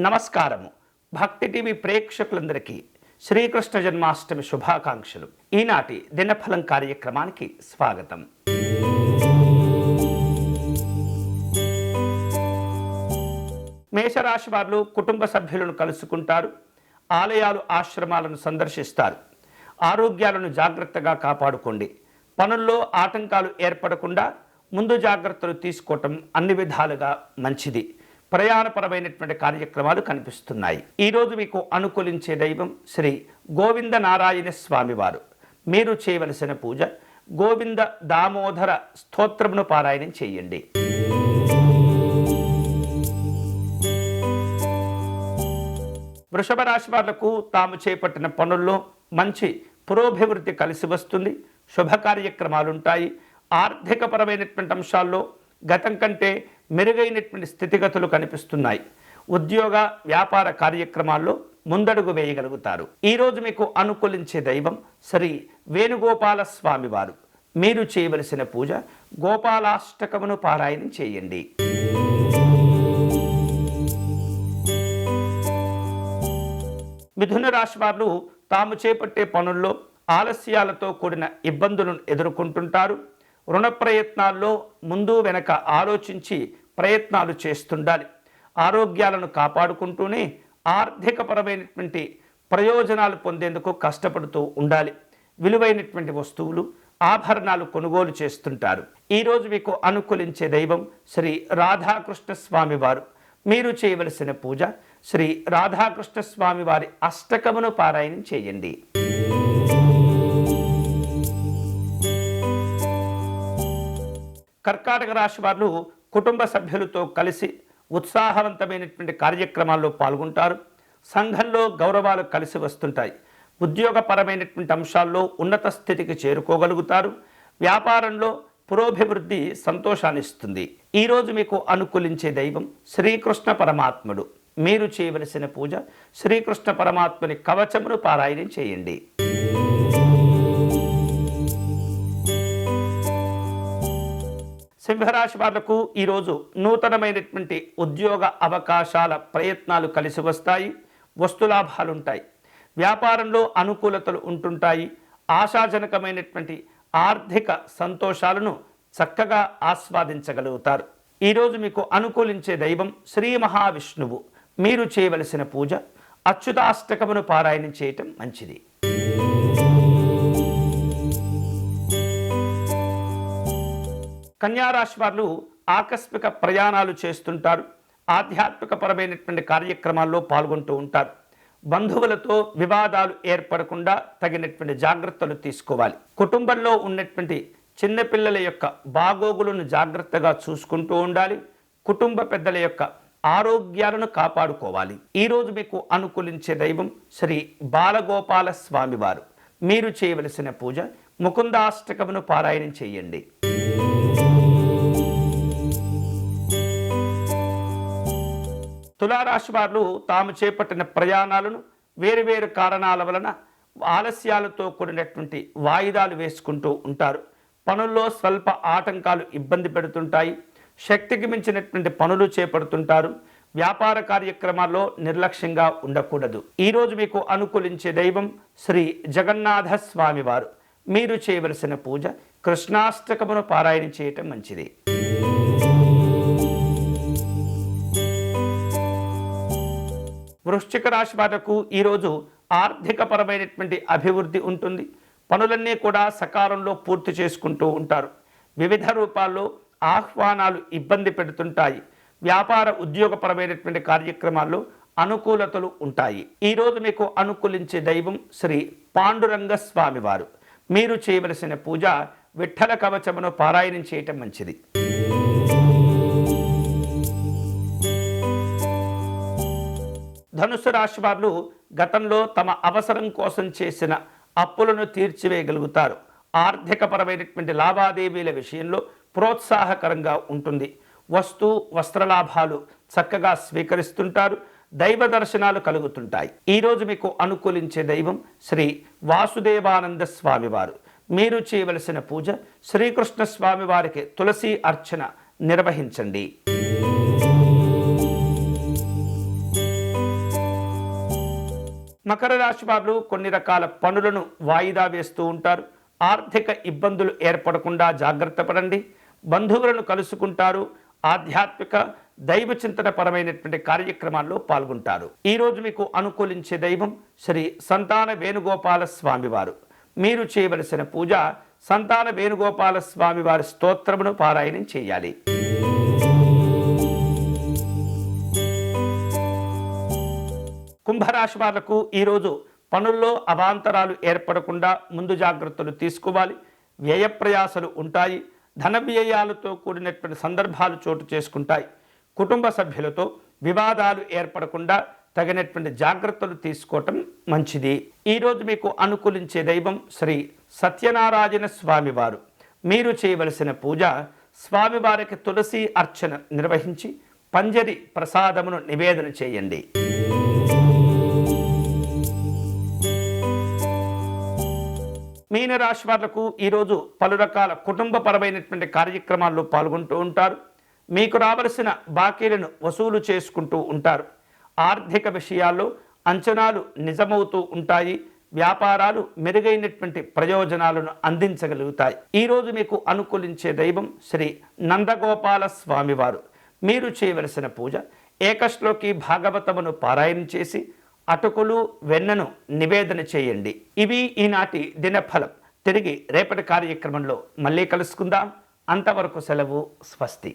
నమస్కారము. భక్తి టీవీ ప్రేక్షకులందరికీ శ్రీకృష్ణ జన్మాష్టమి శుభాకాంక్షలు. ఈనాటి దినఫలం కార్యక్రమానికి స్వాగతం. మేషరాశి వారు కుటుంబ సభ్యులను కలుసుకుంటారు. ఆలయాలు ఆశ్రమాలను సందర్శిస్తారు. ఆరోగ్యాలను జాగ్రత్తగా కాపాడుకోండి. పనుల్లో ఆటంకాలు ఏర్పడకుండా ముందు జాగ్రత్తలు తీసుకోవటం అన్ని విధాలుగా మంచిది. ప్రయాణపరమైనటువంటి కార్యక్రమాలు కనిపిస్తున్నాయి. ఈరోజు మీకు అనుకూలించే దైవం శ్రీ గోవింద నారాయణ స్వామివారు. మీరు చేయవలసిన పూజ గోవింద దామోదర స్తోత్రమును పారాయణం చేయండి. వృషభ రాశి వాళ్ళకు తాము చేపట్టిన పనుల్లో మంచి పురోభివృద్ధి కలిసి వస్తుంది. శుభ కార్యక్రమాలుంటాయి ఆర్థికపరమైనటువంటి అంశాల్లో గతం కంటే మెరుగైనటువంటి స్థితిగతులు కనిపిస్తున్నాయి. ఉద్యోగ వ్యాపార కార్యక్రమాల్లో ముందడుగు వేయగలుగుతారు. ఈరోజు మీకు అనుకూలించే దైవం శ్రీ వేణుగోపాల స్వామివారు మీరు చేయవలసిన పూజ గోపాలాష్టకమును పారాయణం చేయండి. మిథున రాశి వారు తాము చేపట్టే పనుల్లో ఆలస్యాలతో కూడిన ఇబ్బందులను ఎదుర్కొంటుంటారు. రుణ ప్రయత్నాల్లో ముందు వెనక ఆలోచించి ప్రయత్నాలు చేస్తుండాలి. ఆరోగ్యాలను కాపాడుకుంటూనే ఆర్థికపరమైనటువంటి ప్రయోజనాలు పొందేందుకు కష్టపడుతూ ఉండాలి. విలువైనటువంటి వస్తువులు ఆభరణాలు కొనుగోలు చేస్తుంటారు. ఈరోజు మీకు అనుకూలించే దైవం శ్రీ రాధాకృష్ణ స్వామి వారు. మీరు చేయవలసిన పూజ శ్రీ రాధాకృష్ణ స్వామి వారి అష్టకమును పారాయణం చేయండి. కర్కాటక రాశి వారు కుటుంబ సభ్యులతో కలిసి ఉత్సాహవంతమైనటువంటి కార్యక్రమాల్లో పాల్గొంటారు. సంఘంలో గౌరవాలు కలిసి వస్తుంటాయి. ఉద్యోగపరమైనటువంటి అంశాల్లో ఉన్నత స్థితికి చేరుకోగలుగుతారు. వ్యాపారంలో పురోభివృద్ధి సంతోషాన్ని ఇస్తుంది. ఈరోజు మీకు అనుకూలించే దైవం శ్రీకృష్ణ పరమాత్ముడు. మీరు చేయవలసిన పూజ శ్రీకృష్ణ పరమాత్ముని కవచమును పారాయణం చేయండి. సింహరాశి వాళ్ళకు ఈరోజు నూతనమైనటువంటి ఉద్యోగ అవకాశాల ప్రయత్నాలు కలిసి వస్తాయి వస్తులాభాలుంటాయి. వ్యాపారంలో అనుకూలతలు ఉంటుంటాయి. ఆశాజనకమైనటువంటి ఆర్థిక సంతోషాలను చక్కగా ఆస్వాదించగలుగుతారు. ఈరోజు మీకు అనుకూలించే దైవం శ్రీ మహావిష్ణువు. మీరు చేయవలసిన పూజ అచ్యుతాష్టకమును పారాయణం చేయటం మంచిది. కన్యారాశి వారు ఆకస్మిక ప్రయాణాలు చేస్తుంటారు. ఆధ్యాత్మిక పరమైనటువంటి కార్యక్రమాల్లో పాల్గొంటూ ఉంటారు. బంధువులతో వివాదాలు ఏర్పడకుండా తగినటువంటి జాగ్రత్తలు తీసుకోవాలి. కుటుంబంలో ఉన్నటువంటి చిన్నపిల్లల యొక్క బాగోగులను జాగ్రత్తగా చూసుకుంటూ ఉండాలి. కుటుంబ పెద్దల యొక్క ఆరోగ్యాలను కాపాడుకోవాలి. ఈరోజు మీకు అనుకూలించే దైవం శ్రీ బాలగోపాల స్వామివారు మీరు చేయవలసిన పూజ ముకుందాష్టకమును పారాయణం చేయండి. తులారాశి వారు తాము చేపట్టిన ప్రయాణాలను వేరువేరు కారణాల వలన ఆలస్యాలతో కూడినటువంటి వాయిదాలు వేసుకుంటూ ఉంటారు. పనుల్లో స్వల్ప ఆటంకాలు ఇబ్బంది పెడుతుంటాయి. శక్తికి మించినటువంటి పనులు చేపడుతుంటారు. వ్యాపార కార్యక్రమాల్లో నిర్లక్ష్యంగా ఉండకూడదు. ఈరోజు మీకు అనుకూలించే దైవం శ్రీ జగన్నాథ స్వామివారు. మీరు చేయవలసిన పూజ కృష్ణాష్టకమును పారాయణ చేయటం మంచిది. వృశ్చిక రాశి వారకు ఈరోజు ఆర్థికపరమైనటువంటి అభివృద్ధి ఉంటుంది. పనులన్నీ కూడా సకాలంలో పూర్తి చేసుకుంటూ ఉంటారు. వివిధ రూపాల్లో ఆహ్వానాలు ఇబ్బంది పెడుతుంటాయి. వ్యాపార ఉద్యోగపరమైనటువంటి కార్యక్రమాల్లో అనుకూలతలు ఉంటాయి. ఈరోజు మీకు అనుకూలించే దైవం శ్రీ పాండురంగ స్వామివారు మీరు చేయవలసిన పూజ విఠల కవచమును పారాయణం చేయటం మంచిది. ధనుసు రాశి వారు గతంలో తమ అవసరం కోసం చేసిన అప్పులను తీర్చివేయగలుగుతారు. ఆర్థికపరమైనటువంటి లావాదేవీల విషయంలో ప్రోత్సాహకరంగా ఉంటుంది. వస్తు వస్త్రలాభాలు చక్కగా స్వీకరిస్తుంటారు. దైవ దర్శనాలు కలుగుతుంటాయి. ఈరోజు మీకు అనుకూలించే దైవం శ్రీ వాసుదేవానంద స్వామివారు మీరు చేయవలసిన పూజ శ్రీకృష్ణ స్వామివారికి తులసి అర్చన నిర్వహించండి. మకర రాశి వారు కొన్ని రకాల పనులను వాయిదా వేస్తూ ఉంటారు. ఆర్థిక ఇబ్బందులు ఏర్పడకుండా జాగ్రత్త పడండి. బంధువులను కలుసుకుంటారు. ఆధ్యాత్మిక దైవ చింతన పరమైనటువంటి కార్యక్రమాల్లో పాల్గొంటారు. ఈరోజు మీకు అనుకూలించే దైవం శ్రీ సంతాన వేణుగోపాల స్వామివారు. మీరు చేయవలసిన పూజ సంతాన వేణుగోపాల స్వామివారి స్తోత్రమును పారాయణం చేయాలి. కుంభరాశి వాళ్ళకు ఈరోజు పనుల్లో అవాంతరాలు ఏర్పడకుండా ముందు జాగ్రత్తలు తీసుకోవాలి. వ్యయ ప్రయాసలు ఉంటాయి. ధన వ్యయాలతో కూడినటువంటి సందర్భాలు చోటు చేసుకుంటాయి. కుటుంబ సభ్యులతో వివాదాలు ఏర్పడకుండా తగినటువంటి జాగ్రత్తలు తీసుకోవటం మంచిది. ఈరోజు మీకు అనుకూలించే దైవం శ్రీ సత్యనారాయణ స్వామివారు మీరు చేయవలసిన పూజ స్వామివారికి తులసి అర్చన నిర్వహించి పంజరి ప్రసాదమును నివేదన చేయండి. మీనరాశి వాళ్ళకు ఈరోజు పలు రకాల కుటుంబపరమైనటువంటి కార్యక్రమాల్లో పాల్గొంటూ ఉంటారు. మీకు రావలసిన బాకీలను వసూలు చేసుకుంటూ ఉంటారు. ఆర్థిక విషయాల్లో అంచనాలు నిజమవుతూ ఉంటాయి. వ్యాపారాలు మెరుగైనటువంటి ప్రయోజనాలను అందించగలుగుతాయి. ఈరోజు మీకు అనుకూలించే దైవం శ్రీ నందగోపాల స్వామివారు. మీరు చేయవలసిన పూజ ఏకశ్లోకి భాగవతమును పారాయణం చేసి అటుకులు వెన్నను నివేదన చేయండి. ఇవి ఈనాటి దినఫలం. తిరిగి రేపటి కార్యక్రమంలో మళ్ళీ కలుసుకుందాం. అంతవరకు సెలవు స్వస్తి.